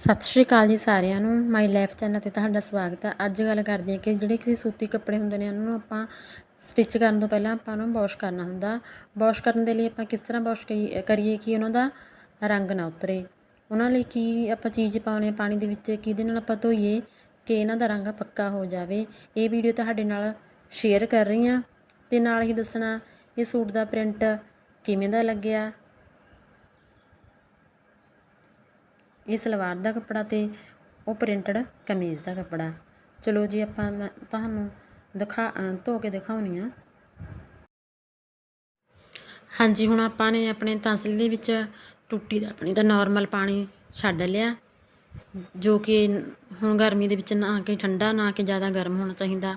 ਸਤਿ ਸ਼੍ਰੀ ਅਕਾਲ ਜੀ ਸਾਰਿਆਂ ਨੂੰ, ਮਾਈ ਲਾਈਫ ਚੈਨਲ ਤੇ ਤੁਹਾਡਾ ਸਵਾਗਤ ਹੈ ਅੱਜ ਗੱਲ ਕਰਦੇ ਹਾਂ ਕਿ ਜਿਹੜੇ ਕਿਸੇ ਸੂਤੀ ਕੱਪੜੇ ਹੁੰਦੇ ਨੇ, ਉਹਨਾਂ ਨੂੰ ਆਪਾਂ ਸਟਿਚ ਕਰਨ ਤੋਂ ਪਹਿਲਾਂ ਆਪਾਂ ਉਹਨੂੰ ਵਾਸ਼ ਕਰਨਾ ਹੁੰਦਾ। ਵਾਸ਼ ਕਰਨ ਦੇ ਲਈ ਆਪਾਂ ਕਿਸ ਤਰ੍ਹਾਂ ਵਾਸ਼ ਕਰੀਏ ਕਿ ਉਹਨਾਂ ਦਾ ਰੰਗ ਨਾ ਉਤਰੇ। ਉਹਨਾਂ ਲਈ ਕੀ ਆਪਾਂ ਚੀਜ਼ ਪਾਉਣੇ ਪਾਣੀ ਦੇ ਵਿੱਚ, ਕਿਹਦੇ ਨਾਲ ਆਪਾਂ ਧੋਈਏ, ਕਿ ਇਹਨਾਂ ਦਾ ਰੰਗ ਪੱਕਾ ਹੋ ਜਾਵੇ। ਇਹ ਵੀਡੀਓ ਤੁਹਾਡੇ ਨਾਲ ਸ਼ੇਅਰ ਕਰ ਰਹੀ ਹਾਂ। ਤੇ ਨਾਲ ਹੀ ਦੱਸਣਾ, ਇਹ ਸੂਟ ਦਾ ਪ੍ਰਿੰਟ ਕਿਵੇਂ ਦਾ ਲੱਗਿਆ? ਇਹ ਸਲਵਾਰ ਦਾ ਕੱਪੜਾ ਤੇ ਉਹ ਪ੍ਰਿੰਟਡ ਕਮੀਜ਼ ਦਾ ਕੱਪੜਾ। ਚਲੋ ਜੀ, ਆਪਾਂ ਮੈਂ ਤੁਹਾਨੂੰ ਦਿਖਾ ਧੋ ਕੇ ਦਿਖਾਉਣੀ ਆ। ਹਾਂਜੀ, ਹੁਣ ਆਪਾਂ ਨੇ ਆਪਣੇ ਤਸਲੀ ਦੇ ਵਿੱਚ ਟੁੱਟੀ ਦਾ, ਆਪਣੀ ਦਾ ਨਾਰਮਲ ਪਾਣੀ ਛੱਡ ਲਿਆ। ਜੋ ਕਿ ਹੁਣ ਗਰਮੀ ਦੇ ਵਿੱਚ ਨਾ ਕਿ ਠੰਡਾ, ਨਾ ਕਿ ਜ਼ਿਆਦਾ ਗਰਮ ਹੋਣਾ ਚਾਹੀਦਾ।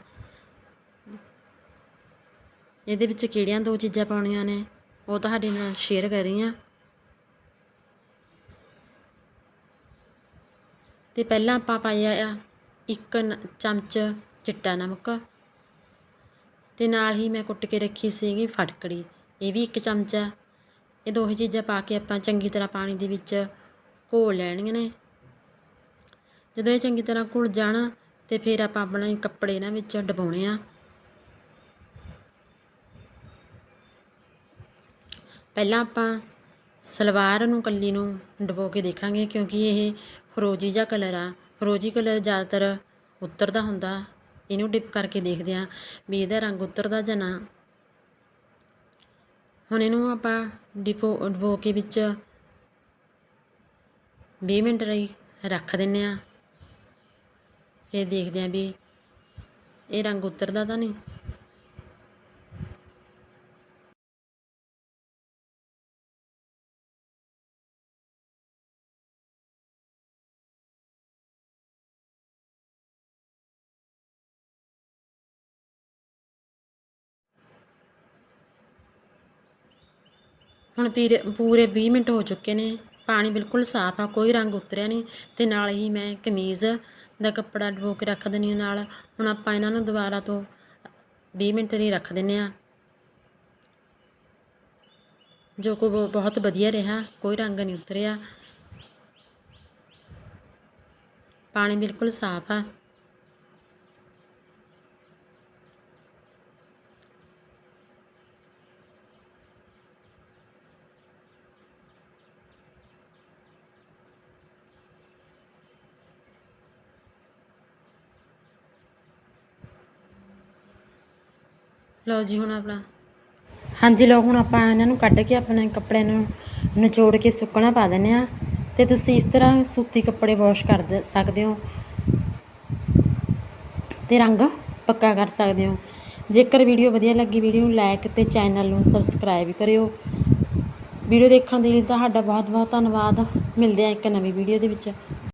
ਇਹਦੇ ਵਿੱਚ ਕਿਹੜੀਆਂ ਦੋ ਚੀਜ਼ਾਂ ਪਾਉਣੀਆਂ ਨੇ, ਉਹ ਤੁਹਾਡੇ ਨਾਲ ਸ਼ੇਅਰ ਕਰ ਰਹੀ ਹਾਂ ਅਤੇ ਪਹਿਲਾਂ ਆਪਾਂ ਪਾਇਆ ਆ ਇੱਕ ਨ- ਚਮਚ ਚਿੱਟਾ ਨਮਕ। ਅਤੇ ਨਾਲ ਹੀ ਮੈਂ ਕੁੱਟ ਕੇ ਰੱਖੀ ਸੀਗੀ ਫਟਕੜੀ, ਇਹ ਵੀ ਇੱਕ ਚਮਚਾ ਇਹ ਦੋਹੀ ਚੀਜ਼ਾਂ ਪਾ ਕੇ ਆਪਾਂ ਚੰਗੀ ਤਰ੍ਹਾਂ ਪਾਣੀ ਦੇ ਵਿੱਚ ਘੋਲ ਲੈਣੀਆਂ ਨੇ। ਜਦੋਂ ਇਹ ਚੰਗੀ ਤਰ੍ਹਾਂ ਘੁਲ ਜਾਣ ਤੇ ਫਿਰ ਆਪਾਂ ਆਪਣੇ ਕੱਪੜੇ ਇਹਨਾਂ ਵਿੱਚ ਡਬਾਉਣੇ ਆ। ਪਹਿਲਾਂ ਆਪਾਂ ਸਲਵਾਰ ਨੂੰ, ਕੱਲੀ ਨੂੰ ਡਬੋ ਕੇ ਦੇਖਾਂਗੇ ਕਿਉਂਕਿ ਇਹ ਫਰੋਜੀ ਜਿਹਾ ਕਲਰ ਆ। ਫਰੋਜੀ ਕਲਰ ਜ਼ਿਆਦਾਤਰ ਉਤਰਦਾ ਹੁੰਦਾ। ਇਹਨੂੰ ਡਿਪ ਕਰਕੇ ਦੇਖਦੇ ਆ ਵੀ ਇਹਦਾ ਰੰਗ ਉਤਰਦਾ ਜਾਂ ਨਾ। ਹੁਣ ਇਹਨੂੰ ਆਪਾਂ ਡਿਪੋ ਡਬੋ ਕੇ ਵਿੱਚ 20 ਮਿੰਟ ਲਈ ਰੱਖ ਦਿੰਨੇ ਆ ਫਿਰ ਦੇਖਦੇ ਆ ਵੀ ਇਹ ਰੰਗ ਉਤਰਦਾ ਤਾਂ ਨਹੀਂ। ਹੁਣ ਪੀਰੇ ਪੂਰੇ 20 ਮਿੰਟ ਹੋ ਚੁੱਕੇ ਨੇ, ਪਾਣੀ ਬਿਲਕੁਲ ਸਾਫ਼ ਆ, ਕੋਈ ਰੰਗ ਉਤਰਿਆ ਨਹੀਂ ਤੇ ਨਾਲ ਹੀ ਮੈਂ ਕਮੀਜ਼ ਦਾ ਕੱਪੜਾ ਡਬੋ ਕੇ ਰੱਖ ਦਿੰਦੀ ਹਾਂ ਨਾਲ, ਹੁਣ ਆਪਾਂ ਇਹਨਾਂ ਨੂੰ ਦੁਬਾਰਾ ਤੋਂ 20 ਮਿੰਟ ਲਈ ਰੱਖ ਦਿੰਨੇ ਆ ਜੋ ਕੋ ਬਹੁਤ ਵਧੀਆ ਰਿਹਾ, ਕੋਈ ਰੰਗ ਨਹੀਂ ਉਤਰਿਆ। ਪਾਣੀ ਬਿਲਕੁਲ ਸਾਫ਼ ਆ। ਲਓ ਜੀ, ਹੁਣ ਆਪਣਾ। ਹਾਂਜੀ, ਲਓ, ਹੁਣ ਆਪਾਂ ਇਹਨਾਂ ਨੂੰ ਕੱਢ ਕੇ ਆਪਣੇ ਕੱਪੜੇ ਨੂੰ ਨਿਚੋੜ ਕੇ ਸੁੱਕਣਾ ਪਾ ਦਿੰਨੇ ਆ ਤੇ ਤੁਸੀਂ ਇਸ ਤਰ੍ਹਾਂ ਸੂਤੀ ਕੱਪੜੇ ਵਾਸ਼ ਕਰ ਦ- ਸਕਦੇ ਹੋ। ਤੇ ਰੰਗ ਪੱਕਾ ਕਰ ਸਕਦੇ ਹੋ। ਜੇਕਰ ਵੀਡੀਓ ਵਧੀਆ ਲੱਗੀ, ਵੀਡੀਓ ਨੂੰ ਲਾਈਕ ਤੇ ਚੈਨਲ ਨੂੰ ਸਬਸਕ੍ਰਾਈਬ ਕਰਿਓ। ਵੀਡੀਓ ਦੇਖਣ ਦੇ ਲਈ ਤੁਹਾਡਾ ਬਹੁਤ ਬਹੁਤ ਧੰਨਵਾਦ। ਮਿਲਦੇ ਆ ਇੱਕ ਨਵੀਂ ਵੀਡੀਓ ਦੇ ਵਿੱਚ।